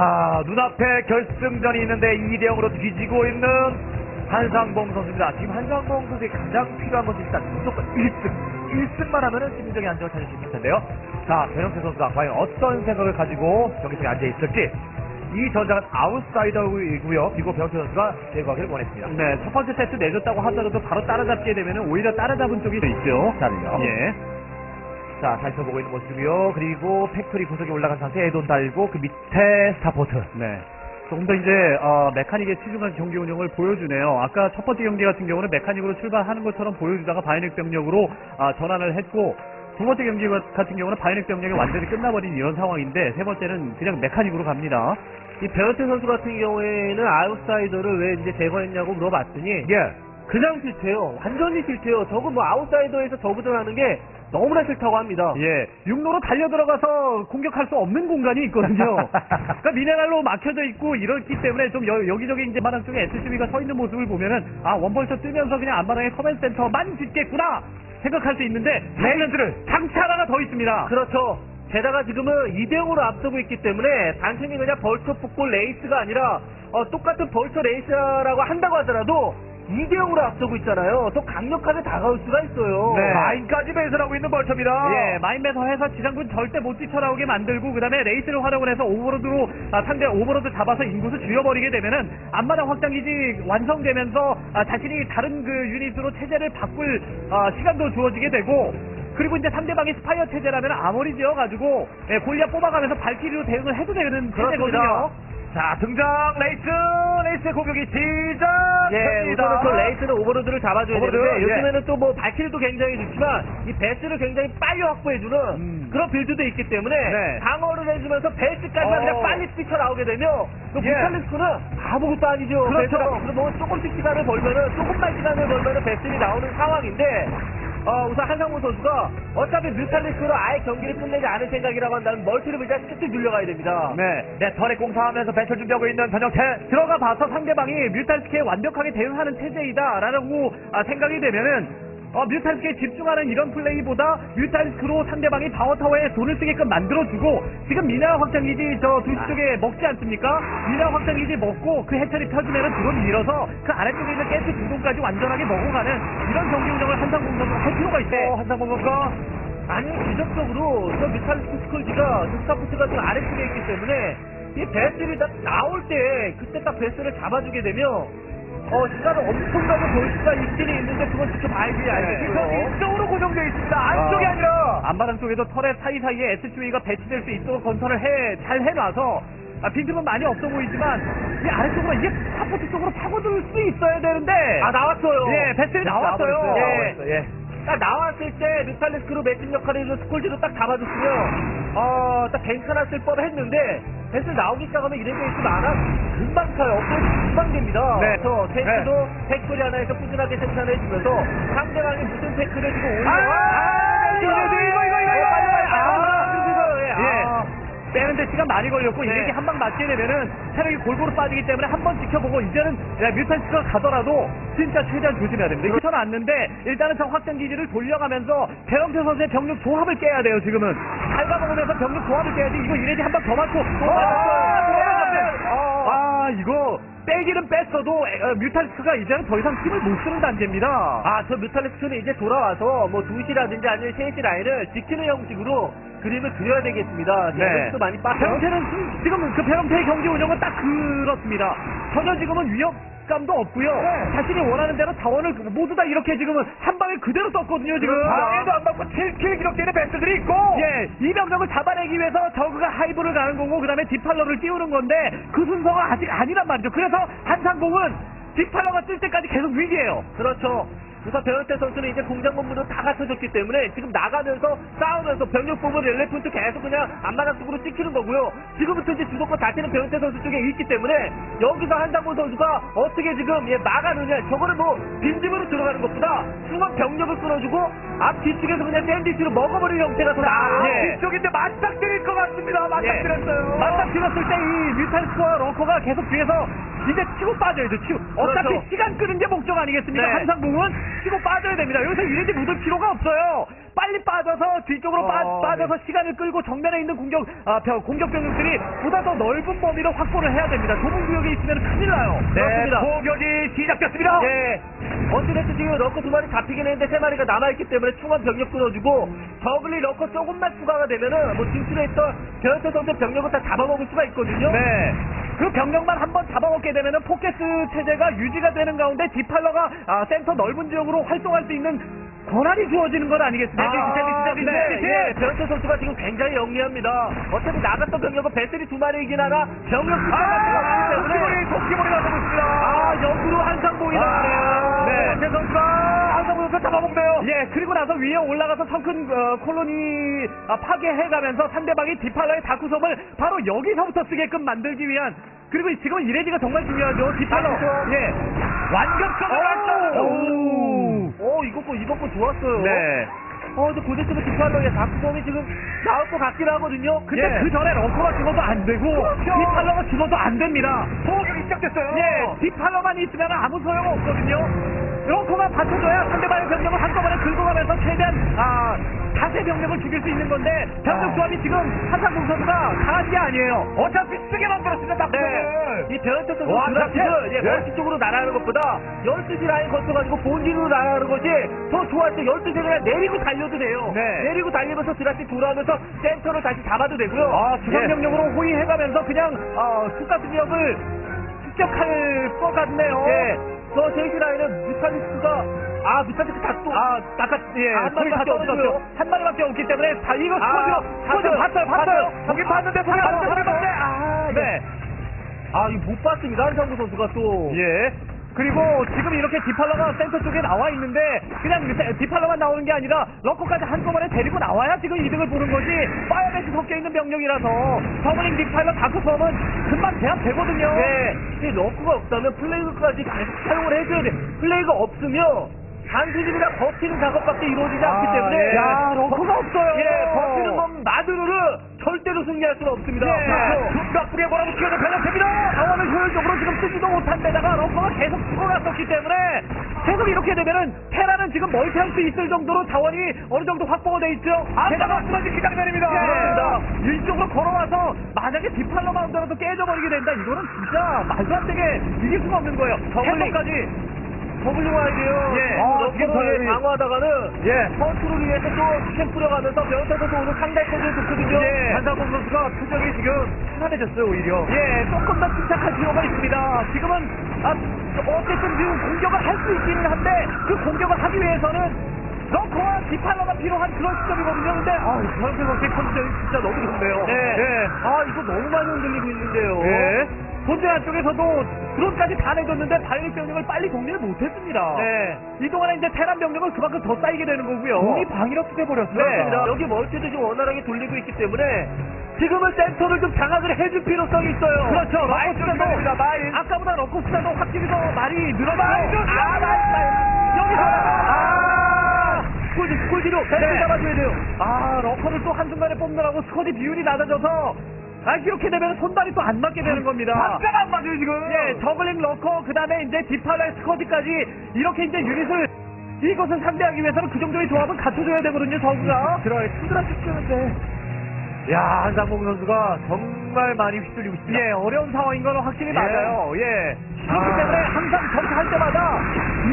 자, 눈앞에 결승전이 있는데 2대 0으로 뒤지고 있는 한상봉 선수입니다. 지금 한상봉 선수의 가장 필요한 것은 일단 무조건 1승. 1승만 하면은 심리적인 안정을 찾을 수 있을 텐데요. 자, 변형태 선수가 과연 어떤 생각을 가지고 경기장에 앉아 있을지. 이 전장은 아웃사이더이고요. 그리고 변형태 선수가 제거하기를 원했습니다. 네, 첫 번째 세트 내줬다고 하더라도 바로 따라잡게 되면 오히려 따라잡은 쪽이 있죠. 자를요. 예. 자, 살펴보고 있는 모습이고요. 그리고 팩토리 구석에 올라간 상태에 에돈 달고 그 밑에 스타포트. 네. 조금 더 이제 어, 메카닉에 치중한 경기 운영을 보여주네요. 아까 첫 번째 경기 같은 경우는 메카닉으로 출발하는 것처럼 보여주다가 바이넥 병력으로 아, 전환을 했고 두 번째 경기 같은 경우는 바이넥 병력이 완전히 끝나버린 이런 상황인데 세 번째는 그냥 메카닉으로 갑니다. 이 베어트 선수 같은 경우에는 아웃사이더를 왜 이제 제거했냐고 물어봤더니 예. 그냥 싫대요. 완전히 싫대요. 저거 뭐 아웃사이더에서 저그전 하는 게 너무나 싫다고 합니다. 예, 육로로 달려 들어가서 공격할 수 없는 공간이 있거든요. 그러니까 미네랄로 막혀져 있고 이렇기 때문에 좀 여, 기저기 이제 마당 쪽에 SCV가 서 있는 모습을 보면은 아 원벌처 뜨면서 그냥 안마당에 커맨 센터만 짓겠구나 생각할 수 있는데 레이런드를 장치 하나가 더 있습니다. 그렇죠. 게다가 지금은 2대0으로 앞서고 있기 때문에 단순히 그냥 벌처 폭골 레이스가 아니라 어, 똑같은 벌처 레이스라고 한다고 하더라도 2대0으로 앞서고 있잖아요. 더 강력하게 다가올 수가 있어요. 네. 마인까지 배설하고 있는 벌처입니다. 예, 마인매서 해서 지상군 절대 못 뛰쳐나오게 만들고 그다음에 레이스를 활용을 해서 오버로드로 아, 상대 오버로드 잡아서 인구수 줄여버리게 되면은 앞마당 확장기지 완성되면서 아, 자신이 다른 그 유닛으로 체제를 바꿀 아, 시간도 주어지게 되고 그리고 이제 상대방이 스파이어 체제라면 아머리 지어가지고 예, 골리앗 뽑아가면서 발키리로 대응을 해도 되는 체제거든요. 자, 등장 레이스, 레이스의 공격이 예, 시작됩니다. 우선은 그 레이스는 오버로드를 잡아줘야 오버로드, 되는데 예. 요즘에는 또 뭐 발키리도 굉장히 좋지만 이 베스를 굉장히 빨리 확보해주는 음. 그런 빌드도 있기 때문에 네. 방어를 해주면서 베스까지 어. 그냥 빨리 뛰쳐나오게 되면 또 예. 무탈리스크는 아무것도 아니죠. 그렇죠. 그래서 뭐 조금씩 시간을 벌면은 조금만 시간을 벌면은 베스이 나오는 상황인데 어, 우선 한상무 선수가 어차피 뮤탈리스크로 아예 경기를 끝내지 않을 생각이라고 한다면 멀티를 일단 쭉쭉 늘려가야 됩니다. 네, 네, 털에 공사하면서 배설 준비하고 있는 변형태. 들어가 봐서 상대방이 뮤탈스키에 완벽하게 대응하는 체제이다라고 아, 생각이 되면은 어, 뮤탈스키에 집중하는 이런 플레이보다 뮤탈스크로 상대방이 방어타워에 돈을 쓰게끔 만들어주고 지금 미나 확장기지 저 두시 쪽에 먹지 않습니까? 미나 확장기지 먹고 그 해처리 펴주면은 드론 밀어서 그 아래쪽에 있는 가스 중동까지 완전하게 먹어가는 이런 경기 운영을 한상봉 선수가 할 필요가 있어요. 한상봉 선수가 아니 기적적으로 저 뮤탈리스크 스컬지가 스타포트가 좀 아래쪽에 있기 때문에 이 베스를 딱 나올 때 그때 딱 베스를 잡아주게 되면 어 시간을 엄청나게 벌 수가 있기는 있는데 그건 지켜봐야지 알겠죠. 네. 이쪽으로 고정되어 있습니다. 안쪽이 아. 아니라. 안마당 쪽에도 털의 사이사이에 SCV가 배치될 수 있도록 건설을 해, 잘 해놔서 아, 빈틈은 많이 없어 보이지만 이 아래쪽으로 이게 사포트 쪽으로 파고들 수 있어야 되는데 아 나왔어요. 예, 배틀이 나왔어요. 예. 나와버렸어요. 예. 딱 나왔을 때 뮤탈리스크로 매칭 역할을 해서 스콜지로 딱 잡아줬으면 어딱 뱅크나 쓸 뻔했는데 베스 나오기 시작하면 이런 게 있으면 안하 금방 차요. 업로드 금방 됩니다. 네. 그래서 탱크도 팩토리 하나에서 꾸준하게 생산해주면서 상대방이 무슨 팩토리 해주고 오히려 아, 이거, 이거, 이거, 이거, 이거, 빼는데 시간 많이 걸렸고 네. 이게 한 방 맞게 되면은 체력이 골고루 빠지기 때문에 한 번 지켜보고 이제는 야, 뮤탄스가 가더라도 진짜 최대한 조심해야 됩니다. 이게 왔는데 일단은 저 확장 기지를 돌려가면서 배영태 선수의 병력 조합을 깨야 돼요. 지금은 갉아먹으면서 병력 조합을 깨야지 이거 이래지 한 방 더 맞고 또 맞았어요. 아 이거 빼기는 뺐어도 에, 어, 뮤탄스가 이제는 더 이상 힘을 못 쓰는 단계입니다. 아, 저 뮤탈리스크는 이제 돌아와서 뭐 2시라든지 아니면 3시 라인을 지키는 형식으로 그림을 그려야 되겠습니다. 네. 도 많이 빠져. 배영태는 지금- 그 배영태의 경기 운영은 딱 그렇습니다. 전혀 지금은 위협 감도 없고요. 네. 자신이 원하는 대로 자원을 모두 다 이렇게 지금은 한 방에 그대로 썼거든요. 지금 방에도 안 받고 7킬 기록되는 배스들이 있고. 예, 이 병력을 잡아내기 위해서 저그가 하이브를 가는 거고 그다음에 뒷팔러를 띄우는 건데 그 순서가 아직 아니란 말이죠. 그래서 한상봉은 뒷팔러가 뜰 때까지 계속 위기예요. 그렇죠. 우선 배현태 선수는 이제 공장 본부도 다 갖춰졌기 때문에 지금 나가면서 싸우면서 병력 뽑은 렐레푼트 계속 그냥 앞마당 쪽으로 찍히는 거고요. 지금부터 이제 주도권 자체는 배현태 선수 쪽에 있기 때문에 여기서 한상훈 선수가 어떻게 지금 예, 막아느냐 저거는 뭐 빈집으로 들어가는 것보다 순간 병력을 끊어주고 앞 뒤쪽에서 그냥 샌드위치로 먹어버리는 형태가 더 아, 나아요. 예. 뒤쪽인데 맞닥뜨릴 것 같습니다. 맞닥뜨렸어요. 맞닥 들었을 때 이 뮤탈스와 러커가 계속 뒤에서 이제 치고 빠져야죠. 치고. 어차피 그렇죠. 시간 끄는 게 목적 아니겠습니까? 네. 한상봉은 치고 빠져야 됩니다. 여기서 유닛이 묻을 필요가 없어요. 빨리 빠져서 뒤쪽으로 빠, 어, 빠 져서 시간을 끌고 정면에 있는 공격 아, 병- 공격 병력들이 보다 더 넓은 범위로 확보를 해야 됩니다. 좁은 구역에 있으면 큰일 나요. 네, 그렇습니다. 공격이 시작됐습니다. 예. 어찌됐든 지금 러커 두 마리 잡히긴 했는데 세 마리가 남아있기 때문에 충원 병력 끊어주고 저글리 러커 조금만 추가가 되면은 뭐 있던 변태 선수 병력을 다 잡아먹을 수가 있거든요. 네. 그 병력만 한번 잡아먹게 되면 은 포켓스 체제가 유지가 되는 가운데 디팔러가 아, 센터 넓은 지역으로 활동할 수 있는 권한이 주어지는 것 아니겠습니까? 아, 세비스, 네, 세비스. 예, 변태 선수가 지금 굉장히 영리합니다. 어차피 나갔던 병력은 배터리 두 마리이긴 하나 병력 숫자가 아, 때문에 도끼머리, 도끼머리 나가고 있습니다. 아, 역으로 한상봉이 나가네요. 네. 제 선수가 한상봉 선수 잡아먹네요. 예, 그리고 나서 위에 올라가서 성큰 어, 콜로니 아, 파괴해가면서 상대방이 디팔러의 다크섬을 바로 여기서부터 쓰게끔 만들기 위한 그리고 지금 이레디가 정말 중요하죠. 디팔러. 다크섬. 예. 완벽하게 오, 오. 오, 이거 거, 이거 거 좋았어요. 네. 어, 근데 고대스가 디팔러의 다크섬이 지금 나올 것 같긴 하거든요. 근데 예. 그 전에 런커가 죽어도 안 되고 그렇죠. 디팔러가 죽어도 안 됩니다. 공격이 시작됐어요. 예, 디팔러만 있으면 아무 소용 없거든요. 런커가 받쳐줘야 상대방의 병력을 한꺼번에 긁어가면서 최대한 아 자세 병력을 죽일 수 있는 건데 병력 아. 조합이 지금 한상봉 선수가 강한 게 아니에요. 어차피 쓰게 만들었습니다, 네. 낙선을. 이 배현태 선수 와, 그렇게? 예, 예. 멀티 쪽으로 날아가는 것보다 12시 라인 거쳐가지고 본진으로 날아가는 것이 더 좋아할 때 12시에 그냥 내리고 달려도 돼요. 네. 내리고 달리면서 드라프트 돌아오면서 센터를 다시 잡아도 되고요. 아, 예. 주상 병력으로 호위해가면서 그냥 어, 수가스력을 습격할 것 같네요. 예. 저 제이시 라인은 뮤탈리스크가 아 뮤탈리스크 다또 아, 아까 예, 한 마리밖에. 없고요. 한 마리밖에 없기 때문에 다 이거 아, 스쿼드 스쿼드 봤어요. 봤어요. 거기 봤는데, 거기 봤는데, 아, 네. 아 이거 못 봤습니다 한상무 선수가 또 예. 그리고 지금 이렇게 디팔러가 센터 쪽에 나와 있는데 그냥 세- 디팔러만 나오는 게 아니라 러커까지 한꺼번에 데리고 나와야 지금 이득을 보는 거지 파이어베스 섞여 있는 병력이라서 더블링 디팔러 다크섬은 금방 제압되거든요. 네, 이 러커가 없다면 플레이그까지 계속 사용을 해줘야 돼. 플레이가 없으면 그냥 버티는 작업밖에 이루어지지 않기 아, 때문에 예. 야, 러커가 없어요. 예, 버티는 것만으로는 절대로 승리할 수는 없습니다. 예. 그렇죠. 중각부에 몰아붙이는 변형됩니다. 자원을 효율적으로 지금 쓰지도 못한 데다가 러커가 계속 죽어갔었기 때문에 계속 이렇게 되면은 테라는 지금 멀티할 수 있을 정도로 자원이 어느 정도 확보가 돼 있죠. 게다가 쓰러진 그 장면입니다. 예. 이쪽으로 걸어와서 만약에 디팔러 마운드라도 깨져버리게 된다 이거는 진짜 말도 안 되게 이길 수가 없는 거예요. 저글링까지 더블링 와이드요. 예. 아, 러커를 지금 저희- 방어하다가는 예. 컨트롤 위해서 또캠 뿌려가면서 변호사도 오늘 상당히 좋거든요. 예. 한상봉 선수가 표정이 지금 편안해졌어요, 오히려. 예, 조금 더 침착할 필요가 있습니다. 지금은 아, 어쨌든 지금 공격을 할 수 있기는 한데 그 공격을 하기 위해서는 런커와 디팔러가 필요한 그런 시점이거든요. 근데 아, 변태 선수의 컨디션이 진짜 너무 좋네요. 네. 예. 아 이거 너무 많이 흔들리고 있는데요. 예. 본대 안쪽에서도 드론까지 다 내줬는데 바이닉 병력을 빨리 정리를 못했습니다. 네. 이동안에 이제 테란 병력은 그만큼 더 쌓이게 되는 거고요. 공이 방위력도 돼버렸어요. 그렇습니다. 여기 멀티도 지금 원활하게 돌리고 있기 때문에 지금은 센터를 좀 장악을 해줄 필요성이 있어요. 그렇죠. 마인 숫자도 마인. 아까보다 러커 숫자도 확실히 더 많이 늘어나고 마인 좀 아, 마인. 마인. 여기서 아! 꿀, 꿀뒤로 벤을 네. 잡아줘야 돼요. 아 러커를 또 한순간에 뽑느라고 스쿼드 비율이 낮아져서 아 이렇게 되면 손발이 또 안 맞게 되는 겁니다. 박자가 안 맞아요, 지금. 예, 저글링 러커 그 다음에 이제 디팔라의 스쿼드까지 이렇게 이제 유닛을 이것을 상대하기 위해서는 그 정도의 조합은 갖춰줘야 되거든요, 저그가. 들어요. 힘들어 죽겠는데. 야, 한상봉 선수가 정말 많이 휘둘리고 있습니다. 예, 어려운 상황인 건 확실히 맞아요. 예. 그렇기 아. 때문에 항상 전투할 때마다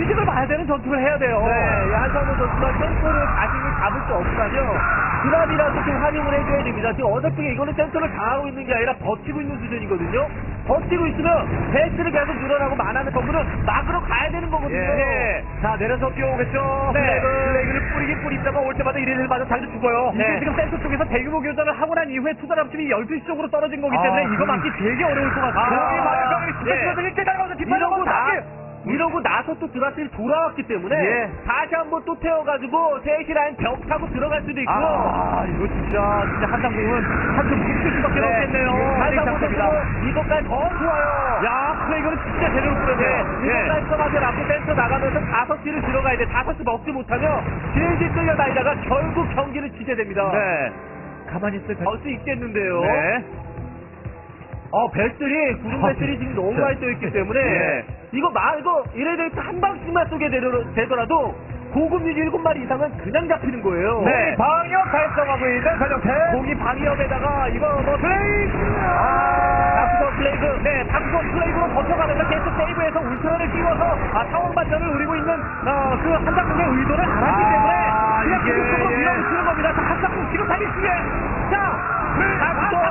이득을 봐야 되는 전투를 해야 돼요. 네, 한상무 선수가 센터를 자신이 잡을 수 없다면 드랍이라도 좀 활용을 해줘야 됩니다. 지금 어설프게 이거는 센터를 당하고 있는 게 아니라 버티고 있는 수준이거든요. 버티고 있으면 베이스를 계속 늘어나고 만화는 전부는 막으로 가야 되는 거거든요. 예. 자, 내려서 뛰어오겠죠. 네. 플래그. 플래그를 뿌리긴 뿌리다가 올 때마다 이래를 맞아 자주 죽어요. 이게 네. 지금 센터 쪽에서 대규모 교전을 하고 난 이후에 투자 합심이 12시 쪽으로 떨어진 거기 아, 때문에 이거 그럼- 막기 되게 어려울 것 같아요. 공이 맞아요. 예. 스페셜에서 일대 달려가 서 이러고 뒷발로 나, 다 이러고 나서 또 드랍이 돌아왔기 때문에 예. 다시 한번 또 태워가지고 세이시 라인 벽 타고 들어갈 수도 있고요. 아, 이거 진짜, 진짜 한상봉은 한숨 푹쉴 수밖에 네. 없겠네요. 한상무 상태입니다. 선수도 이것까지 더 좋아요. 야, 플레이그는 진짜 제대로 뿌렸네. 예. 이것까지 써가지고 라고 센터 나가면서 다섯 시를 들어가야 돼. 다섯 시 먹지 못하면 질질 끌려다니다가 결국 경기를 치게 됩니다. 네. 가만히 있을 될수 있겠는데요. 네. 어, 배슬이, 구름 배슬이 지금 너무 많이 떠있기 때문에 예. 이거 말 이거 이레데이트 한 방씩만 쏘게 되더- 되더라도 고급률 7마리 이상은 그냥 잡히는 거예요. 네, 방역 달성하고 있는 전용태. 공이 방위협에다가 이거 뭐 플레이! 다크서 플레이그. 네, 다크선 플레이브로 버텨가면서 계속 세이브해서 울트라를 띄워서 아, 상황 반전을 노리고 있는 어, 그 한상국의 의도를 알았기 아, 때문에 그냥 이게- 기술적으로 밀어붙이는 겁니다. 자, 한상국 지금 달리 중에 자, 다크서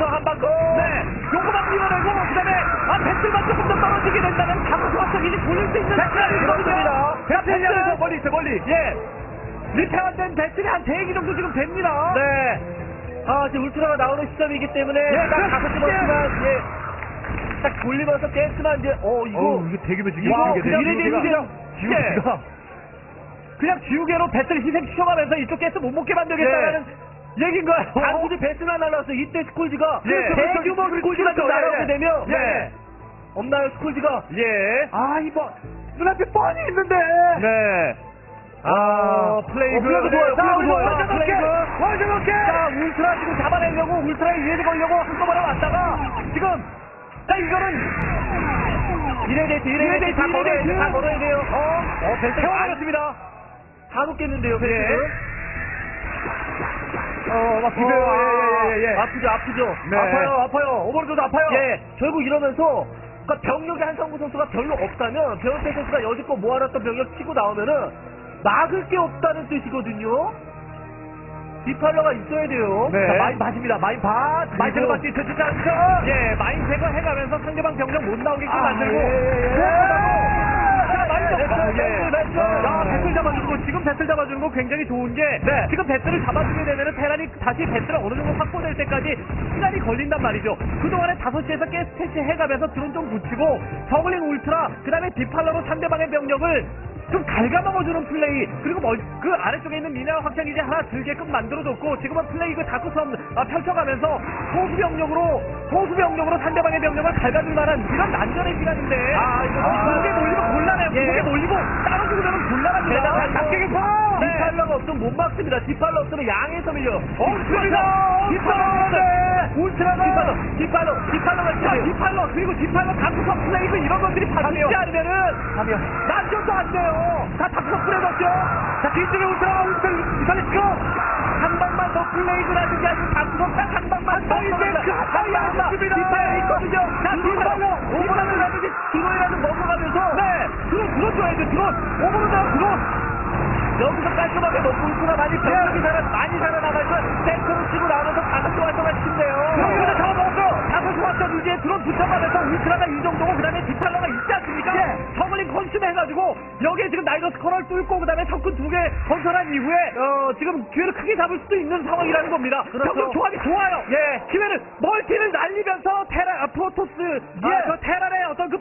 좋아요. 다크서 한 방 더. 네, 요거만 밀어내고 그다음에 아 배틀만 조금 더 떨어지게 된다면 좀 이제 돌릴 수 있는 배틀 있거든요. 자, 배틀 향해서 배틀 멀리 있어, 멀리. 예. 리페어된 배틀이 한 3개 정도 지금 됩니다. 네. 아, 지금 울트라가 나오는 시점이기 때문에 예, 딱 그- 다섯 시 번만 예. 딱 돌리면서 댄스만 이제 어 이거 어우, 이게 되게 매직이 되게 되게 이래요. 지우개가. 그냥 지우개로 배틀 희생시켜가면서 이쪽 게스 못 먹게 만들겠다는 얘기인가요? 단순히 베스만 날라왔어. 이때 스콜지가 예. 대규모 스콜지가 좀 그렇죠, 날아오게 예. 되면 예. 없나요 스콜지가? 예. 아, 이거 눈앞에 뻔히 있는데. 네. 아, 어, 플레이그. 어, 플레이그 좋아요, 자, 플레이그 좋아요. 플레이그. 완전 높게. 자, 울트라 지금 잡아내려고 울트라에 위에서 걸려고 한꺼번에 왔다가 지금 자, 이거는 이레데이트 이레데이트, 다 걸어야 돼. 이레데이트. 다 걸어야 돼요. 어? 어 베스 태워버렸습니다. 다 놓겠는데요 베스. 예. 어, 막 비벼요. 예, 예, 예, 예. 아프죠 아프죠. 네. 아파요, 아파요. 오버로드도 아파요. 예, 결국 이러면서 그러니까 병력이 한상구 선수가 별로 없다면 배현태 선수가 여지껏 모아놨던 병력 치고 나오면은 막을 게 없다는 뜻이거든요. 디팔러가 있어야 돼요. 네. 자, 마인 맞습니다. 마인 밭. 마인 제거 맞지? 저 진짜 않죠? 예, 마인 제거 해가면서 상대방 병력 못 나오게끔 아, 만들고. 예, 예, 예. 자, 네. 배틀 잡아주는 거, 지금 배틀 잡아주는 거 굉장히 좋은 게. 네. 지금 배틀을 잡아주게 되면은 테란이 다시 배틀을 어느 정도 확보될 때까지 시간이 걸린단 말이죠. 그동안에 5시에서 가스 패치 해가면서 드론 좀 붙이고, 저글링 울트라, 그 다음에 디팔러로 상대방의 병력을 좀 갉아먹어주는 플레이. 그리고 멀- 그 아래쪽에 있는 미네랄 확장기지 하나 들게끔 만들어줬고 지금은 플레이 그 다크섬 아, 펼쳐가면서 소수병력으로 소수병력으로 상대방의 병력을 갉아줄 만한 이런 난전의 시간인데. 아, 이거 아, 진짜- 무게 몰리고 곤란해요. 예. 무게 몰리고 따로 죽으면 곤란합니다. 게다가 이거 낙격에서! 네. 디팔러가 없으면 못 막습니다. 디팔러 없으면 양에서 밀려. 없습니다. 디팔러, 네. 울트라가 디팔러, 디팔러가 자, 진짜 디팔러 그리고 디팔러 다크섬 플레이그 이런 것들이 않으면은 하면. 난전도 안 돼요. 다 다크섬 뿌려졌죠. 자, 뒤쪽에 울트라가 울트라 이탈리 치고 한 방만 더 플레이그라든지 아니면 다크섬 딱한 방만 더 이제 그한 방이 아쉽습니다. 디팔러 있거든요. 자, 디팔러 오버라든지 드론이라도 넘어가면서 네, 드론 드론 줘야죠. 드론 오버로드 드론. 여기서 깔끔하게 먹고 울트라 많이 병력이 살아 많이 살아나가지고 센터로 치고 나오면서 다섯 개 활동할 싶네요. 여기서 잡아먹었어. 다섯 시 왔던 이제 드론 붙여가면서 울트라가 이 정도고 그 다음에 디팔러가 있지 않습니까? 예. 저글링 컨슘 해가지고 여기에 지금 나이더스 커널 뚫고 그 다음에 석군 두 개 건설한 이후에 어 지금 기회를 크게 잡을 수도 있는 상황이라는 겁니다. 그렇죠. 병력 조합이 좋아요. 예. 기회를 멀티를 날리면서 테라 아, 프로토스 예. 아, 어떤 그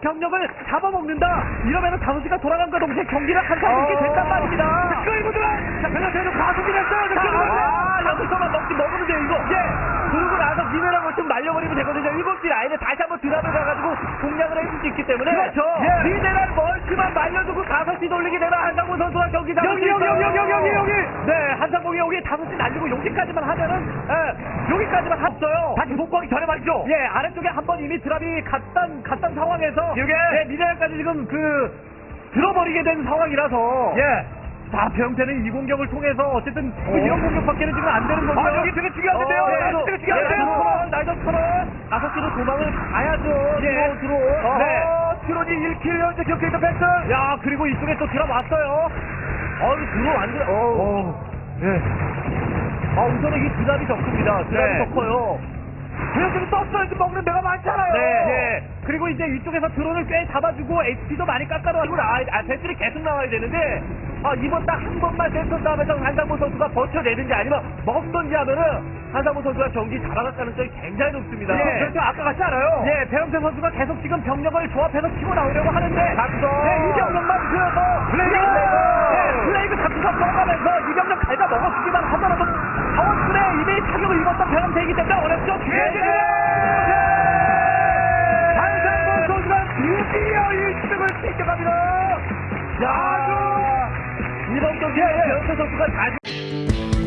병력을 잡아먹는다. 이러면은 다섯 시가 돌아간과 동시에 경기를 한타고 있게 된단 어. 말입니다. 끌고 들어. 자, 병력 대로 가속이 됐어요. 자, 아, 여기서만 먹지 먹으면 돼요, 이거. 예. 그러고 나서 미네랄 좀 날려버리면 되거든요. 일곱 시 라인에 다시 한번 드랍을 가가지고 공략을 해줄 수 있기 때문에. 그렇죠. 예. 예. 미네랄 멀티만 말려주고 다섯 시 돌리게 되면 한상무 선수가 경기 잡을 여기 수 여기 있어요. 여기 여기 여기 여기 네 한상봉이 여기 다섯 시 날리고 여기까지만 하면은 예, 여기까지만 없어요 다시 복구하기 전에 말이죠 예 아래쪽에 한 번 이미 드랍이 갔던 갔던 상황에서 이게? 예 미네랄까지 지금 그 들어버리게 된 상황이라서 예. 자 병태는 이 공격을 통해서 어쨌든 그 이런 공격밖에는 지금 안 되는 거죠 아, 여기 되게 중요한데요. 어, 네, 네, 되게 네, 중요한데요. 나이더 나이더 커널 시로 도망을 가야죠. 예. 들어, 들어. 네. 트론이 1킬 현재 있는 팩트. 야 그리고 이쪽에 또 드랍 왔어요 어우, 들어 완전, 어우. 예. 아, 우선은 이 드랍이 적습니다. 드랍이 네. 더 커요. 그래서 떴어요. 지금 먹는 데가 많잖아요. 네. 예. 그리고 이제 이쪽에서 드론을 꽤 잡아주고 HP도 많이 깎아놓고 아, 아, 배틀이 계속 나와야 되는데, 아, 이번 딱 한 번만 센터 싸움에서 한상무 선수가 버텨내든지 아니면 먹던지 하면은 한상무 선수가 경기 잡아갈 가능성이 굉장히 높습니다. 예. 그렇죠. 아까 같지 않아요? 예, 배영태 선수가 계속 지금 병력을 조합해서 치고 나오려고 하는데. 작성. 네, 이 병력만 그어서 플레이그. 네, 플레이그 잡수서 써가면서 이 병력 갈가 먹었기만 하더라도 자원순에 이미 타격을 입었던 배영태이기 때문에 어렵죠. 뒤에 한상봉 선수가 드디어 1승을 챙겨갑니다. 야, 이번 경기에 배현태 선수가 다시